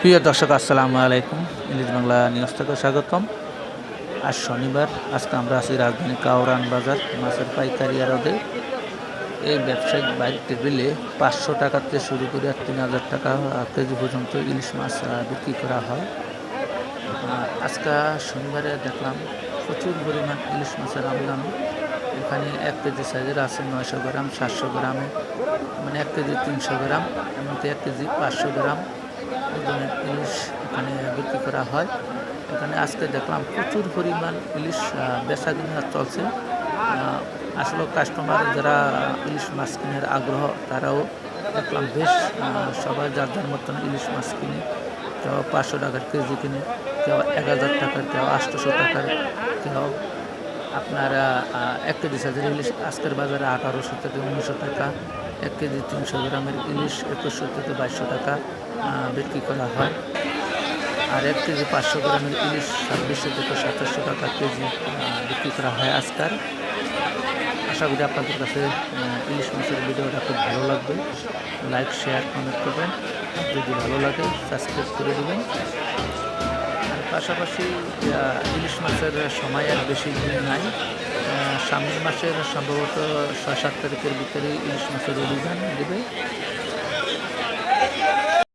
প্রিয় দর্শক, আসসালামু আলাইকুম। ইংলিশ বাংলা নিউজ থেকে স্বাগতম। আজ শনিবার, আজকে আমরা আছি রাজধানী কাউরান বাজার, মাছের পাইকারি আড়তে। এই ব্যবসায়িক বাইক টেবিলে পাঁচশো টাকা থেকে শুরু করে তিন হাজার টাকা কেজি পর্যন্ত ইলিশ মাছ বিক্রি করা হয়। আজকে শনিবারে দেখলাম প্রচুর পরিমাণ ইলিশ মাছের আমদানি। এখানে এক কেজি সাইজের আছে নয়শো গ্রাম, সাতশো গ্রামে। মানে এক কেজি তিনশো গ্রাম এমনকি এক কেজি পাঁচশো গ্রাম। ওজনের ইলিশ এখানে বিক্রি করা হয়। এখানে আজকে দেখলাম প্রচুর পরিমাণ ইলিশ বেচা কিনা চলছে। আসলে কাস্টমার যারা ইলিশ মাছ কেনার আগ্রহ, তারাও দেখলাম বেশ সবাই যার যার মতন ইলিশ মাছ কিনে, কেউ পাঁচশো টাকার কেজি কিনে, কেউ এক হাজার টাকার, কেউ আটশোশো টাকার, কেউ আপনার এক কেজি সাইজের ইলিশ, আজকের বাজারে আঠারোশো থেকে উনিশশো টাকা। এক কেজি তিনশো গ্রামের ইলিশ, একুশশো থেকে বাইশশো টাকা বিক্রি করা হয়। আর এক কেজি পাঁচশো গ্রামের ইলিশ, ছাব্বিশশো থেকে সাতাশশো টাকা কেজি বিক্রি করা হয় আজকাল আশা করি আপনাদের কাছে ইলিশ মাছের ভিডিওটা খুব ভালো লাগবে। লাইক, শেয়ার, কমেন্ট করবেন। যদি ভালো লাগে, সাবস্ক্রাইব করে দেবেন। পাশাপাশি ইলিশ মাছের সময় আর বেশি দিন নাই। সামনের মাসের সম্ভবত ছয় সাত তারিখের ভিতরে ইলিশ মাছের অভিযান দেবে।